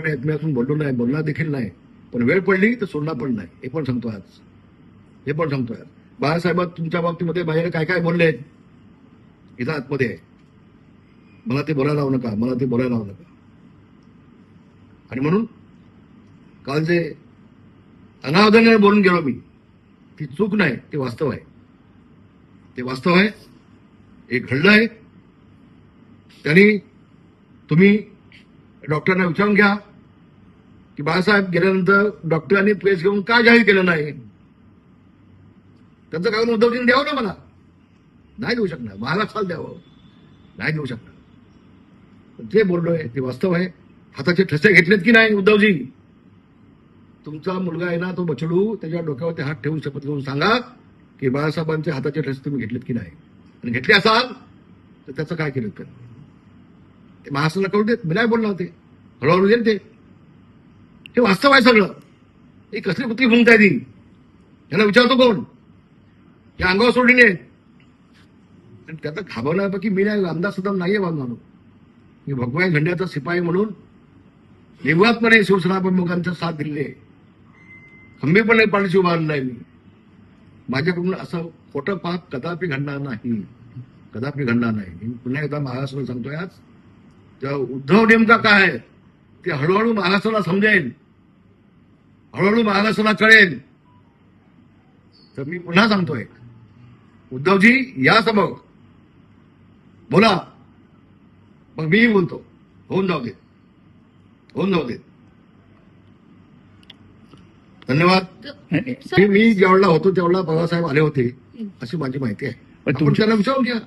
माझ्याकडे मी बोललो नाही बोलणार देखील नाही. पण वेळ पडली तर सोडणार पण नाही. हे पण सांगतो आज. हे पण सांगतो आज. बाळासाहेब तुमच्या बाबतीमध्ये बाहेर काय काय बोलले? इथं आतमध्ये. आहे मला ते बोलायला लावू नका मला ते बोलायला लावू नका. आणि म्हणून काल जे अनावधानाने बोलून गेलो मी ती चूक नाही ते वास्तव आहे. ते वास्तव आहे हे घडलं आहे. त्यांनी तुम्ही डॉक्टरांना विचारून घ्या. की बाळासाहेब गेल्यानंतर डॉक्टरांनी प्रेस घेऊन का जाहीर केलं नाही? त्यांचं कारण उद्धवजींनी द्यावं ना मला? नाही देऊ शकणार. महाराष्ट्राला द्यावं. नाही देऊ शकणार. जे जे बोललोय ते वास्तव आहे. हाताचे ठसे घेतलेत की नाही उद्धवजी? तुमचा मुलगा आहे ना तो बछडू त्याच्या डोक्यावरती हात ठेवून शपथ घेऊन सांगा की बाळासाहेबांचे हाताचे ठसे तुम्ही घेतलेत की नाही? आणि घेतले असाल तर त्याचं काय केलं तर? ते महाराष्ट्राला कळू देत मी नाही बोलणार ते हळूहळू देईल ते. हे वास्तव आहे सगळं. ही कसली कुत्री भूमिका आहे ती? यांना विचारतो कोण? या अंगावर सोडली नाही आणि त्याचा घाबरण्यापैकी मी नाही आमदार सुद्धा नाहीये बांधवानो मी भगवान घंड्याचा शिपाई म्हणून निर्वातपणे शिवसेना प्रमुखांचा साथ दिले आहे. खंबीरपणे पाठीशी उभारलेला आहे मी. माझ्याकडून असं खोटं पाप कदापि घडणार नाही. कदापि घडणार नाही. मी पुन्हा एकदा महाराष्ट्र सांगतोय आज उद्धव नेमका काय आहे ते हळूहळू महाराष्ट्राला समजेल हळूहळू महाराष्ट्राला कळेल तर मी पुन्हा सांगतोय उद्धवजी या समोर. बोला. मग मीही बोलतो. होऊन जाऊ देत होऊन जाऊ देत धन्यवाद. मी जेवढा होतो तेवढा बाबासाहेब आले होते अशी माझी माहिती आहे. पण आपण तुमच्या त्यांना विचारून घ्या.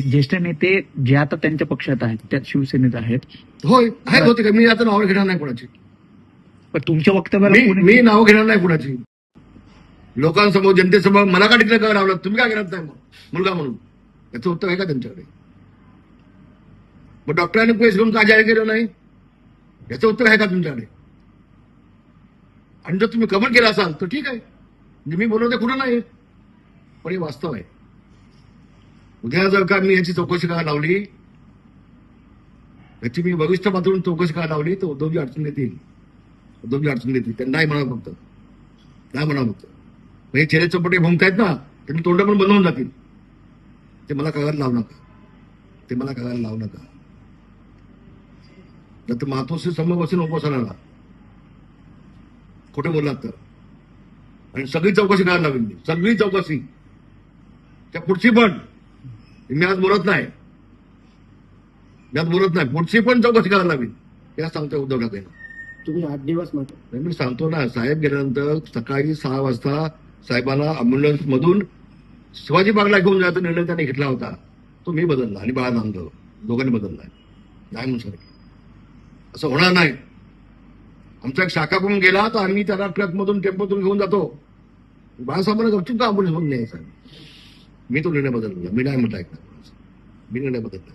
ज्येष्ठ नेते जे आता त्यांच्या पक्षात आहेत त्यात शिवसेनेत आहेत. होय आहेत होते का मी आता नावं घेणार नाही कोणाची. पण तुमच्या वक्तव्याला मी नावं घेणार नाही कोणाची. लोकांसमोर जनतेसमोर मला का डिक्लेअर करावं लावलं तुम्ही काय घेणार नाही मुलगा म्हणून. याचं उत्तर आहे का त्यांच्याकडे? मग डॉक्टरांनी पैसे घेऊन का जाहीर केलं नाही? याचं उत्तर आहे का तुमच्याकडे? आणि जर तुम्ही कबूल केलं असाल तर ठीक आहे. म्हणजे मी बोलवते कुठं नाही? पण हे वास्तव आहे. उद्या जर का मी याची चौकशी का लावली याची मी वरिष्ठ पातळीवरून चौकशी का लावली तर उद्धवजी अडचण येतील. उद्धवजी अडचण येतील. त्यांना नाही म्हणा फक्त. नाही म्हणा फक्त. हे चेहरे चौपटे भूमिका आहेत ना त्यांनी तोंड पण बनवून जातील. ते मला करायला लावू नका. ते मला कागायला लावू नका. नंतर मातोश्री समोर बसून उपोषणाला खोटं बोललात तर. आणि सगळी चौकशी करायला लावली सगळी चौकशी. त्या पुढची पण. मी आज बोलत नाही. मी आज बोलत नाही. पुढची पण चौकशी करायला लावेल या सांगतोय उद्धव ठाकरेंना तुम्ही आठ दिवस म्हणतो नाही, मी सांगतो ना साहेब गेल्यानंतर सकाळी सहा वाजता साहेबांना अम्ब्युलन्स मधून शिवाजी बागला घेऊन जायचा निर्णय त्यांनी घेतला होता. तो मी बदलला आणि बाळा नांदव दोघांनी बदललाय नाही म्हणून सांगितलं. असं होणार नाही. आमचा एक शाखा करून गेला तर आम्ही त्याला ट्रक मधून टेम्पोतून घेऊन जातो. बाळासाहेबांना गपचूप का अम्ब्युलन्स मधून न्यायचा. मी तो निर्णय बदलला. मी नाही म्हटलं ऐकणार. मी निर्णय बदलला.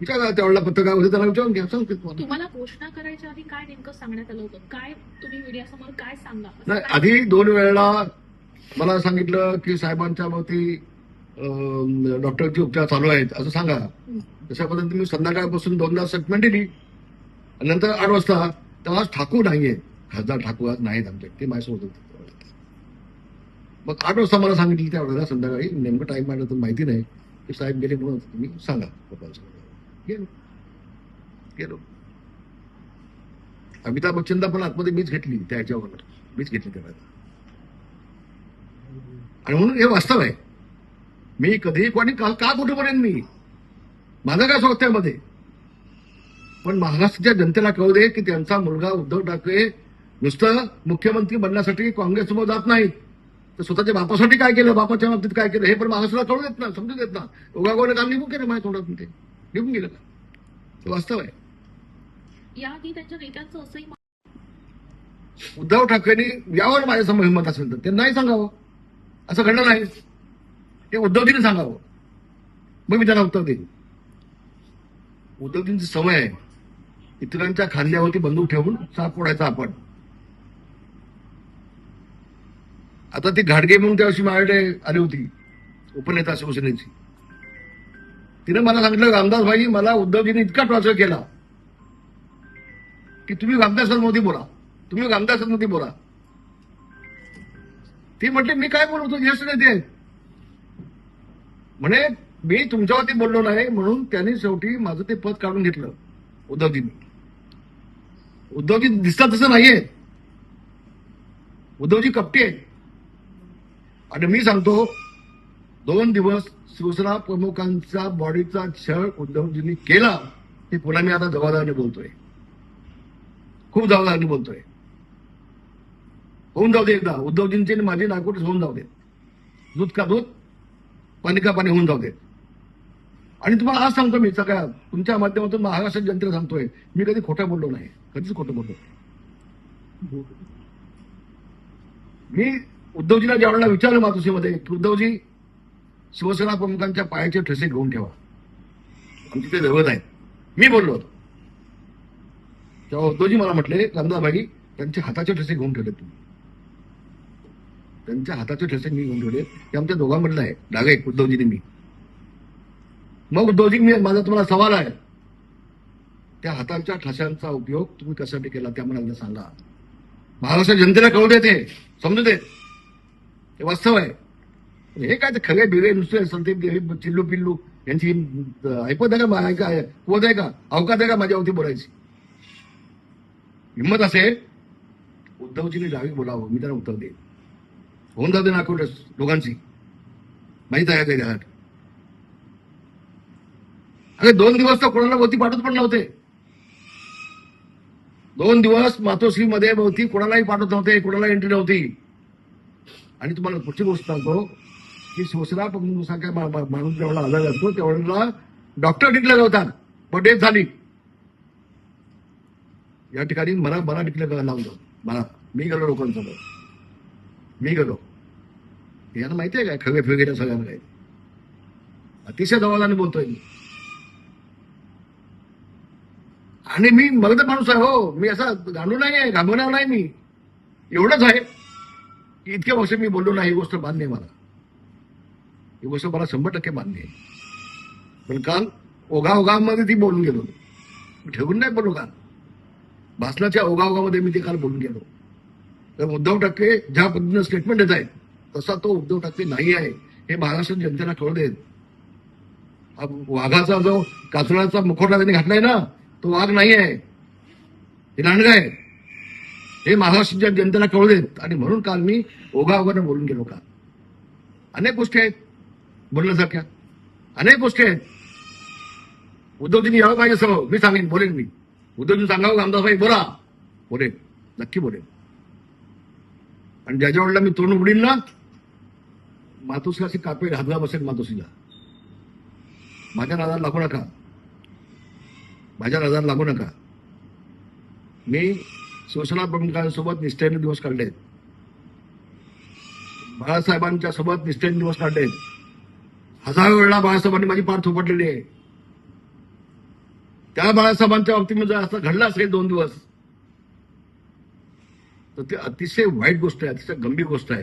विचारा त्यावेळेला पत्रकार होते त्याला विचारून घ्या. सांगते तुम्हाला. घोषणा करायच्या आधी काय नेमकं सांगण्यात आलं होतं? काय तुम्ही मीडियासमोर काय सांगा नाही आधी दोन वेळेला मला सांगितलं की साहेबांच्या वरती डॉक्टरचे उपचार चालू आहेत असं सांगा. तशा पद्धतीने मी संध्याकाळपासून दोनदा स्टेटमेंट दिली. आणि नंतर आठ वाजता तेव्हा ठाकूर नाहीये. खासदार ठाकूर आज नाहीत आमचे. ते माझ्यासोबत होते. मग आठ वाजता मला सांगितलं त्यावेळेला संध्याकाळी नेमकं टाईम माझ्या तर माहिती नाही. की साहेब गेले म्हणून तुम्ही सांगा. गेलो. गेलो. अमिताभ बच्चनला पण आतमध्ये मीच घेतली. त्या ह्याच्यावर मीच घेतली त्यावेळेला आणि म्हणून हे वास्तव आहे. मी कधी कोणी का का कुठं पडेन मी? माझं काय स्वागत मध्ये पण महाराष्ट्राच्या जनतेला कळू दे की त्यांचा मुलगा उद्धव ठाकरे नुसतं मुख्यमंत्री बनण्यासाठी काँग्रेससमोर जात नाही तर स्वतःच्या बापासाठी काय केलं? बापाच्या बाबतीत काय केलं? हे पण महाराष्ट्राला कळू देत ना समजू देत ना उगागोने काम निघून केलं माझ्या तोंडातून ते. निघून गेलं का ते वास्तव आहे. उद्धव ठाकरेंनी यावर माझ्यासमोर हिंमत असेल तर. ते नाही सांगावं. असं घडलं नाही. ते उद्धवजीने सांगावं. मग मी त्यांना उत्तर देईन. उद्धवजींची सवय आहे. इतरांच्या खांद्यावरती बंदूक ठेवून साप फोडायचा आपण. आता ती घाटगे म्हणून त्या माझ्याकडे आली होती. उपनेता शिवसेनेची. तिने मला सांगितलं रामदास भाई मला उद्धवजीने इतका टॉर्चर केला की तुम्ही रामदासांमध्ये बोला. तुम्ही रामदासांमध्ये बोला. ती म्हटली मी काय बोलवतो ज्येष्ठ नेते म्हणे मी तुमच्यावरती बोललो नाही म्हणून त्यांनी शेवटी माझं ते पद काढून घेतलं उद्धवजींनी. उद्धवजी दिसतात तसं नाहीये. उद्धवजी कपटी आहे आणि मी सांगतो दोन दिवस शिवसेना प्रमुखांच्या बॉडीचा छळ उद्धवजींनी केला हे पुन्हा मी आता जबाबदारीने बोलतोय. खूप जबाबदारीने बोलतोय. होऊन जाऊ दे एकदा. उद्धवजींची आणि माझी नागपूर होऊन जाऊ दे. दूध का दूध पाणी का पाणी होऊन जाऊ दे. आणि तुम्हाला आज सांगतो मी सगळ्या तुमच्या माध्यमातून महाराष्ट्र जनतेला सांगतोय मी कधी खोटं बोललो नाही. कधीच खोटं बोललो नाही. मी उद्धवजीला ज्या वेळेला विचारलं मातोश्रीमध्ये की उद्धवजी शिवसेना प्रमुखांच्या पायाचे ठसे घेऊन ठेवा. आमची ते जवळ आहेत. मी बोललो होतो. तेव्हा उद्धवजी मला म्हटले रामदाबाई त्यांचे हाताचे ठसे घेऊन ठेवले तुम्ही. त्यांच्या हाताचे ठसे मी घेऊन ठेवले ते आमच्या दोघांमधलं आहे. डाग एक उद्धवजीने मी. मग उद्धवजी मी माझा तुम्हाला सवाल आहे. त्या हातांच्या ठशांचा उपयोग तुम्ही कशासाठी केला? त्या मला सांगा. महाराष्ट्र जनतेला कळू दे ते. समजू दे. हे वास्तव आहे. म्हणजे हे काय ते खरे बिगे नुसते संदीप देवी चिल्लू पिल्लू यांची ऐपत आहे का ऐका कुवत आहे का अवकात आहे का माझ्यावरती बोलायची. हिंमत असेल उद्धवजीने डावी बोलावं मी त्यांना उत्तर देईन. होऊन जाते नागपूर दोघांची. माहीत आहे काही घाट अरे दोन दिवस तर कोणाला भोवती पाठवत पण नव्हते. दोन दिवस मातोश्रीमध्ये भोवती कोणालाही पाठवत नव्हते कोणाला एंट्री नव्हती. आणि तुम्हाला पुढची गोष्ट सांगतो की शिवसेना प्रमुखांसारख्या माणूस जेवढा आजार असतो तेवढ्याला डॉक्टर डिक्लेअर होतात पण डेथ झाली. या ठिकाणी मला मला डिक्लेअर करायला लावलं मला मी गेलो लोकांसमोर. मी गेलो. यांना माहिती आहे काय? खगे फिगे सगळ्यांना काय? अतिशय जबाबदारीने बोलतोय मी. आणि मी मगद माणूस आहे हो. मी असा गांडू नाही आहे घाबरणार नाही मी. एवढंच आहे. की इतक्या वर्ष मी बोललो नाही ही गोष्ट मान्य मला. ही गोष्ट मला शंभर टक्के मान्य आहे. पण काल ओघा ओघामध्ये ती बोलून गेलो. ठेवून नाही बोलू काल. भाषणाच्या ओघाओघामध्ये मी ते काल बोलून गेलो. तर उद्धव ठाकरे ज्या पद्धतीनं स्टेटमेंट देत आहेत तसा तो उद्धव ठाकरे नाही आहे हे महाराष्ट्र जनतेला कळू देत. वाघाचा जो कासुराचा मुखोटा त्यांनी घातलाय ना तो वाघ नाही आहे. हे लांडगा आहे हे महाराष्ट्राच्या जनतेला कळू देत. आणि म्हणून काल मी ओघाओघानं बोलून गेलो का अनेक गोष्टी आहेत. बोलण्यासारख्या. अनेक गोष्टी आहेत. उद्धवजींनी यावं पाहिजे सगळं मी सांगेन बोलेन मी. उद्धवजी सांगावं रामदासभाई बोला. बोलेन. नक्की बोलेन. आणि ज्याच्या वेळेला मी तोंड उघडीन ना मातोश्रीची कापे हादरा बसेल मातोश्रीला. माझ्या नादाला लागू नका. माझ्या नादाला लागू नका. मी शिवसेना प्रमुखांसोबत निष्ठेने दिवस काढले. बाळासाहेबांच्या सोबत निष्ठेने दिवस काढले. हजारो वेळा बाळासाहेबांनी माझी पार थोपटलेली आहे. त्या बाळासाहेबांच्या बाबतीमध्ये जर असं घडलं असेल दोन दिवस तर ते अतिशय वाईट गोष्ट आहे अतिशय गंभीर गोष्ट आहे.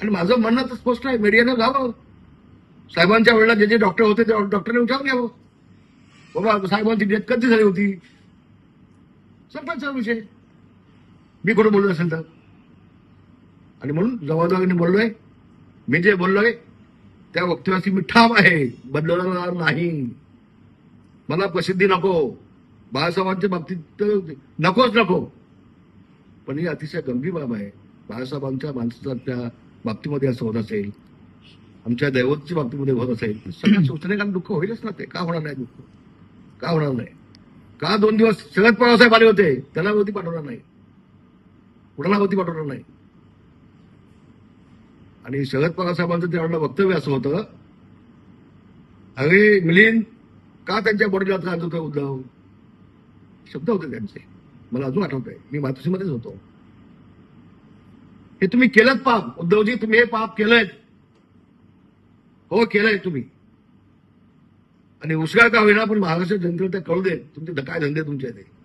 आणि माझं म्हणणं तर स्पष्ट आहे मीडियानं जावं साहेबांच्या वेळेला जे जे डॉक्टर होते ते डॉक्टरने विचारून घ्यावं. बाबा साहेबांची डेथ कधी झाली होती? संपायचा विषय मी कुठं बोललो असेल तर? आणि म्हणून जबाबदारीने बोललोय. मी जे बोललोय त्या वक्तव्याची मी ठाम आहे. बदलणार नाही. मला प्रसिद्धी नको. बाळासाहेबांच्या बाबतीत तर नकोच नको. पण ही अतिशय गंभीर बाब आहे. बाळासाहेबांच्या माणसाच्या बाबतीमध्ये असं होत असेल आमच्या दैवतच्या बाबतीमध्ये होत असेल सगळ्या शिवसेनेकांना दुःख होईलच ना ते. का होणार नाही दुःख? का होणार नाही? का दोन दिवस शरद पवार साहेब आले होते? त्याला होती पाठवणार नाही. कुणाला होती पाठवणार नाही? आणि शरद पवार साहेबांचं त्यावेळेला वक्तव्य असं होतं अरे मिलिंद का त्यांच्या बॉडीला त्रास होता उद्धव? शब्द होते त्यांचे. मला अजून आठवत आहे मी मातोश्रीमध्येच होतो. हे तुम्ही केलं पाप. उद्धवजी तुम्ही हे पाप केलंय हो केलंय तुम्ही. आणि उष्काळ का होईना पण महाराष्ट्र जनतेला ते कळू दे. तुमचे काय धंदे तुमचे ते